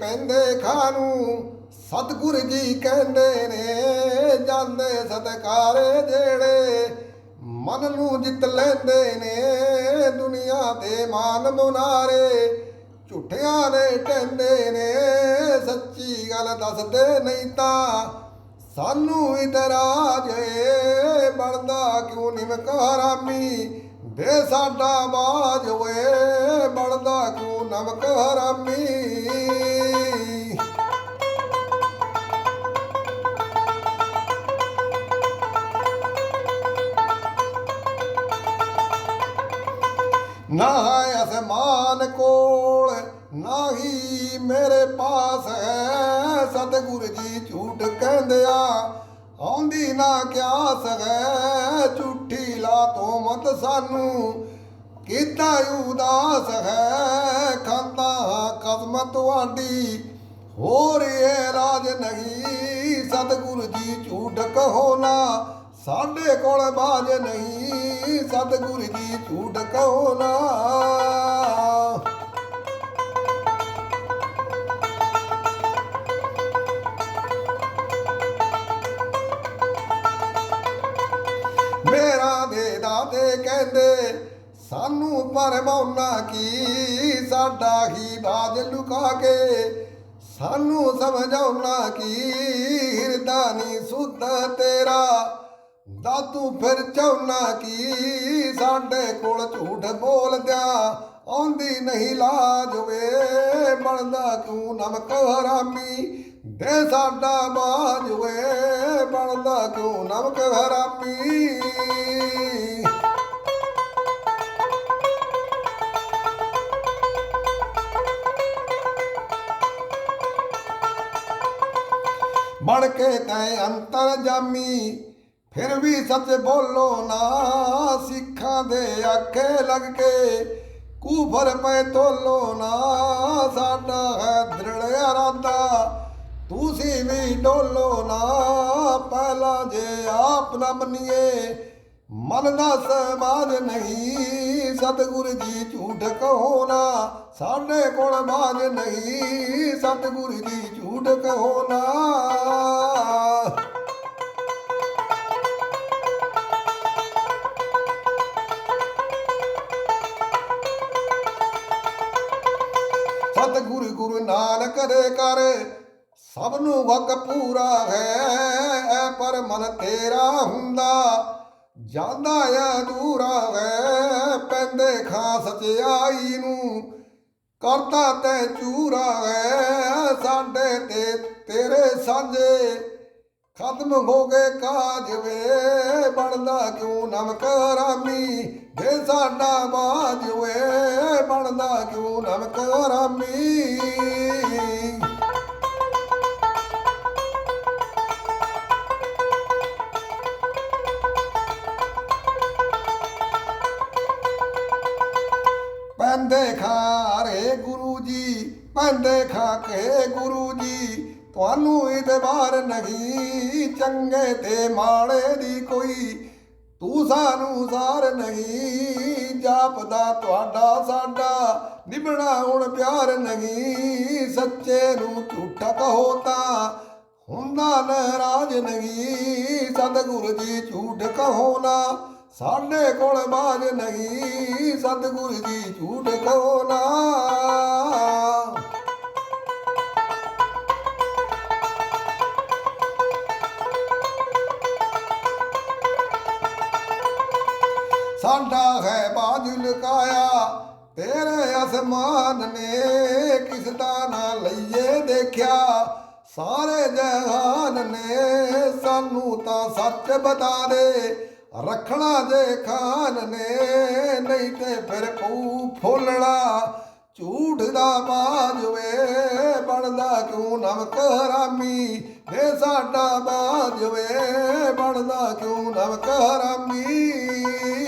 ਪੈਂਦੇ ਖਾਨੂੰ ਸਤਿਗੁਰ ਜੀ ਕਹਿੰਦੇ ਨੇ, ਜਾਂਦੇ ਸਤਕਾਰੇ ਜਿਹੜੇ ਮਨ ਨੂੰ ਜਿੱਤ ਲੈਂਦੇ ਨੇ, ਦੁਨੀਆ ਦੇ ਮਾਨ ਮੁਨਾਰੇ ਝੂਠਿਆਂ ਦੇ ਟੰਦੇ ਨੇ, ਸੱਚੀ ਗੱਲ ਦੱਸਦੇ ਨਹੀਂ ਤਾਂ ਸਾਨੂੰ ਇਤਰਾਜ ਬਣਦਾ ਕਿਉਂ ਨਿਮਕ ਦੇ ਸਾਡਾ ਬਾਜ ਕਿਉਂ ਨਮਕ ਹਰਾਮੀ। ਨਾ ਹੈ ਅਸਮਾਨ ਕੋਲ ਨਾ ਹੀ ਮੇਰੇ ਪਾਸ। ਹੈ ਸਤਿਗੁਰ ਜੀ ਝੂਠ ਕਹਿੰਦਿਆ, ਆਉਂਦੀ ਨਾ ਕਿਆਸ ਹੈ ਝੂਠੀ ਲਾ ਤੋਂ ਮਤ ਸਾਨੂੰ। ਕੀਤਾ ਉਦਾਸ ਹੈ, ਖਾਂਦਾ ਕਦਮ ਤੁਹਾਡੀ। ਹੋਰ ਇਹ ਰਾਜ ਨਹੀਂ, ਸਤਿਗੁਰ ਜੀ ਝੂਠ ਕਹੋ ਨਾ ਸਾਡੇ ਕੋਲ ਬਾਜ ਨਹੀਂ, ਸਤਿਗੁਰ ਜੀ ਝੂਠ ਕਹੋ ਨਾ ਮੇਰਾ ਦੇ ਦਾਦੇ ਕਹਿੰਦੇ ਸਾਨੂੰ ਪਰਮਾਉਣਾ ਕੀ, ਸਾਡਾ ਹੀ ਬਾਜ ਲੁਕਾ ਕੇ। ਸਾਨੂੰ ਸਮਝਾਉਣਾ ਕੀ, ਹਿਰਦਾ ਨਹੀਂ ਸੁੱਧ ਤੇਰਾ। ਦਾਤੂ ਫਿਰ ਚਾਹੁੰਨਾ ਕੀ, ਸਾਡੇ ਕੋਲ ਝੂਠ ਬੋਲਦਿਆਂ ਆਉਂਦੀ ਨਹੀਂ ਲਾਜ ਵੇ। ਬਣਦਾ ਕਿਉਂ ਨਮਕ ਹਰਾਮੀ ਦੇ ਸਾਡਾ ਬਾਜ ਵੇ? ਬਣਦਾ ਕਿਉਂ ਨਮਕ ਹਰਾਮੀ? ਬਣ ਕੇ ਤੈ ਅੰਤਰ ਜਾਮੀ। ਫਿਰ ਵੀ ਸੱਚ ਬੋਲੋ ਨਾ, ਸਿੱਖਾਂ ਦੇ ਆਖੇ ਲੱਗ ਕੇ ਕੂਫਰ ਪੈ ਤੋਲੋ ਨਾ। ਸਾਡਾ ਹੈ ਦ੍ਰਿੜ ਇਰਾਦਾ, ਤੁਸੀਂ ਵੀ ਡੋਲੋ ਨਾ। ਪਹਿਲਾ ਜੇ ਆਪ ਨਾ ਮੰਨੀਏ, ਮਨ ਦਾ ਸਮਾਜ ਨਹੀਂ। ਸਤਿਗੁਰ ਜੀ ਝੂਠ ਕਹੋ ਨਾ, ਸਾਡੇ ਕੋਲ ਬਾਜ ਨਹੀਂ। ਸਤਿਗੁਰ ਜੀ ਝੂਠ ਕਹੋ ਨਾ। ਸਤਿਗੁਰੂ ਗੁਰੂ ਨਾਨਕ ਦੇ ਕਰ ਸਭ ਨੂੰ ਵਕ ਪੂਰਾ ਹੈ ਪਰ ਮਨ ਤੇਰਾ ਹੁੰਦਾ। ਜਾਂਦਾ ਅਧੂਰਾ ਹੈ ਪੈਂਦੇ ਖਾਂ ਸਚਾਈ ਨੂੰ। ਕਰਤਾ ਤੈ ਚੂਰਾ ਹੈ ਸਾਡੇ ਤੇ, ਤੇਰੇ ਸਾਂਝੇ ਖਤਮ ਹੋ ਗਏ ਕਾਜ ਵੇ। ਬਣਦਾ ਕਿਉਂ ਨਮਕ ਰਾਮੀ? ਜੇ ਸਾਡਾ ਬਾਜ ਵੇ ਬਣਦਾ ਕਿਉਂ ਨਮਕ ਰਾਮੀ? ਪੈਂਦੇ ਖਾ ਬੰਦੇ ਖਾ ਕੇ ਗੁਰੂ ਜੀ ਤੁਹਾਨੂੰ ਇਤਬਾਰ ਨਹੀਂ, ਚੰਗੇ ਤੇ ਮਾੜੇ ਦੀ ਕੋਈ ਤੂੰ ਸਾਨੂੰ ਸਾਰ ਨਹੀਂ, ਜਾਪਦਾ ਤੁਹਾਡਾ ਸਾਡਾ, ਨਿਭਣਾ ਹੁਣ ਪਿਆਰ ਨਹੀਂ, ਸੱਚੇ ਨੂੰ ਝੂਠਾ ਕਹੋ ਤਾਂ ਹੁੰਦਾ ਨਾਰਾਜ਼ ਨਹੀਂ, ਸਤਿਗੁਰ ਜੀ ਝੂਠ ਕਹੋ ਨਾ, ਸਾਡੇ ਕੋਲ ਬਾਜ ਨਹੀਂ, ਸਤਿਗੁਰ ਜੀ ਝੂਠ ਕਹੋ ਸਾਡਾ ਹੈ ਬਾਜ ਲੁਕਾਇਆ। ਤੇਰੇ ਅਸਮਾਨ ਨੇ ਕਿਸ ਦਾ ਨਾ ਲਈਏ ਦੇਖਿਆ। ਸਾਰੇ ਜਹਾਨ ਨੇ ਸਾਨੂੰ ਤਾਂ ਸੱਚ ਬਤਾ ਦੇ। ਰੱਖਣਾ ਜੇ ਖਾਨ ਨੇ, ਨਹੀਂ ਤੇ ਫਿਰ ਪੂ ਫੋਲਣਾ। ਝੂਠ ਦਾ ਬਾਜਵੇ ਬਣਦਾ ਕਿਉਂ ਨਮਕ ਹਰਾਮੀ? ਦੇ ਸਾਡਾ ਬਾਜਵੇ ਬਣਦਾ ਕਿਉਂ ਨਮਕ ਹਰਾਮੀ?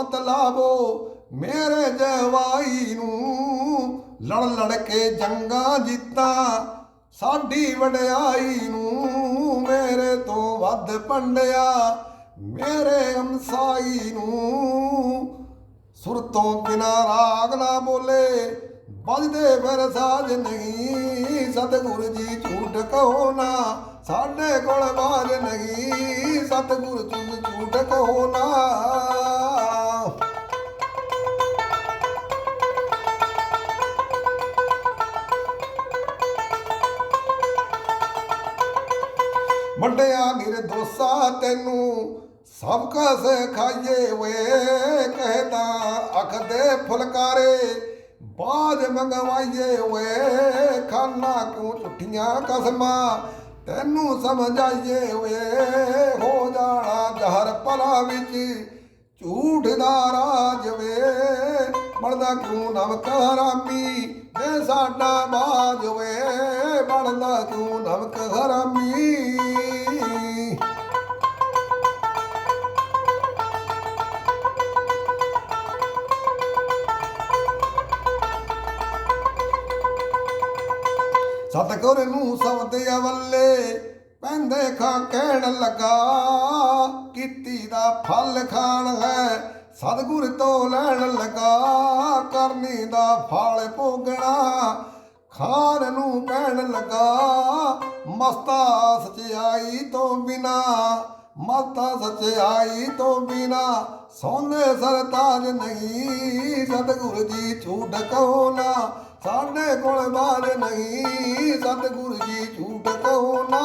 ਮਤ ਲਾਵੋ, ਮੇਰੇ ਜਵਾਈ ਨੂੰ ਲੜ ਲੜ ਕੇ ਜੰਗਾਂ ਜਿੱਤਾਂ। ਸਾਡੀ ਵਡਿਆਈ ਨੂੰ ਮੇਰੇ ਤੋਂ ਵੱਧ ਪੰਡਿਆ। ਮੇਰੇ ਹਮਸਾਈ ਨੂੰ ਸੁਰ ਤੋਂ ਬਿਨਾ ਰਾਗ ਨਾ ਬੋਲੇ। ਵੱਜਦੇ ਫਿਰ ਸਾਜ ਨਹੀਂ, ਸਤਿਗੁਰ ਜੀ ਝੂਠ ਕਹੋ ਨਾ। ਸਾਡੇ ਕੋਲ ਬਾਜ ਨਹੀਂ, ਸਤਿਗੁਰ ਜੀ ਝੂਠ ਕਹੋ ਨਾ। ਵੱਡਿਆ ਨਿਰਦੋਸਾ ਤੈਨੂੰ, ਸਭ ਕਸ ਖਾਈਏ ਵੇ, ਕਹਿਦਾ ਅੱਖ ਦੇ ਫੁਲਕਾਰੇ, ਬਾਜ ਮੰਗਵਾਈਏ ਵੇ, ਖਾਨਾ ਕਿਉਂ ਝੁੱਠੀਆਂ ਕਸਮਾਂ, ਤੈਨੂੰ ਸਮਝਾਈਏ ਵੇ, ਹੋ ਜਾਣਾ ਜ਼ਹਰ ਪਲਾ ਵਿੱਚ, ਝੂਠ ਦਾ ਰਾਜ ਵੇ ਬਣਦਾ ਕਿਉਂ ਨਵਕਾਰਾਮੀ ਹਰਾਮੀ ਜੇ ਸਾਡਾ ਬਾਜ ਵੇ ਬਣਦਾ ਕਿਉਂ ਨਮਕ ਹਰਾਮੀ। ਸਤਿਗੁਰ ਨੂੰ ਸਬਦੇ ਅਵੱਲੇ ਪੈਂਦੇ ਖਾਂ ਕਹਿਣ ਲੱਗਾ। ਕੀਤੀ ਦਾ ਫਲ ਖਾਣ ਹੈ, ਸਤਿਗੁਰ ਤੋਂ ਲੈਣ ਲੱਗਾ। ਕਰਨੀ ਦਾ ਫਲ ਭੋਗਣਾ ਖਾਨ ਨੂੰ ਕਹਿਣ ਲੱਗਾ। ਮਸਤਾ ਸਚਾਈ ਤੋਂ ਬਿਨਾ, ਮਸਤਾ ਸਚਾਈ ਤੋਂ ਬਿਨਾ ਸੋਨੇ ਸਰਤਾਜ ਨਹੀਂ, ਸਤਿਗੁਰ ਜੀ ਝੂਠ ਕਹੋ ਨਾ। ਸਾਡੇ ਕੋਲ ਬਾਲ ਨਹੀਂ, ਸਤਿਗੁਰੂ ਜੀ ਝੂਠ ਕਹੋ ਨਾ।